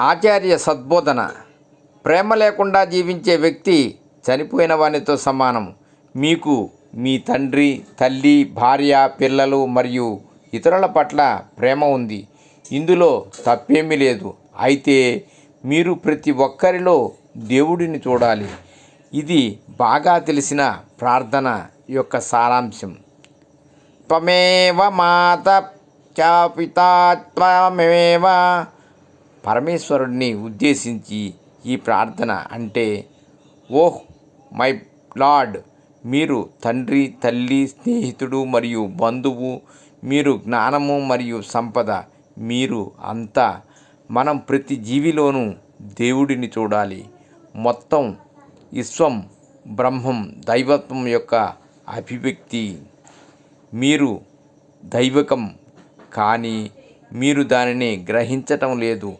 ఆచార్య సద్బోధన. ప్రేమ లేకుండా జీవించే వ్యక్తి చనిపోయిన వానితో సమానం. మీకు మీ తండ్రి తల్లి భార్య పిల్లలు మరియు ఇతరుల పట్ల ప్రేమ ఉంది. ఇందులో తప్పేమీ లేదు. అయితే మీరు ప్రతి ఒక్కరిలో దేవుడిని చూడాలి. ఇది బాగా తెలిసిన ప్రార్థన యొక్క సారాంశం. త్వమేవ మాత చ త్వమేవ పరమేశ్వరుడిని ఉద్దేశించి ఈ ప్రార్థన అంటే ఓహ్ మై లార్డ్ మీరు తండ్రి తల్లి స్నేహితుడు మరియు బంధువు మీరు జ్ఞానము మరియు సంపద మీరు అంతా మనం ప్రతి జీవిలోనూ దేవుడిని చూడాలి. మొత్తం విశ్వం బ్రహ్మం దైవత్వం యొక్క అభివ్యక్తి. మీరు దైవకం కానీ మీరు దానిని గ్రహించటం లేదు.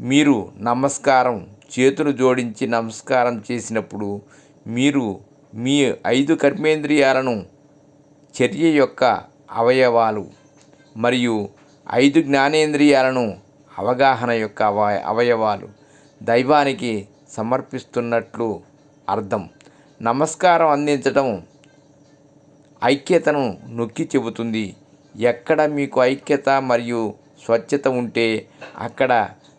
మీరు నమస్కారం చేతులు జోడించి నమస్కారం చేసినప్పుడు మీరు మీ ఐదు కర్మేంద్రియాలను చర్య యొక్క అవయవాలు మరియు ఐదు జ్ఞానేంద్రియాలను అవగాహన యొక్క అవ అవయవాలు దైవానికి సమర్పిస్తున్నట్లు అర్థం. నమస్కారం అందించటం ఐక్యతను నొక్కి చెబుతుంది. ఎక్కడ మీకు ఐక్యత మరియు స్వచ్ఛత ఉంటే అక్కడ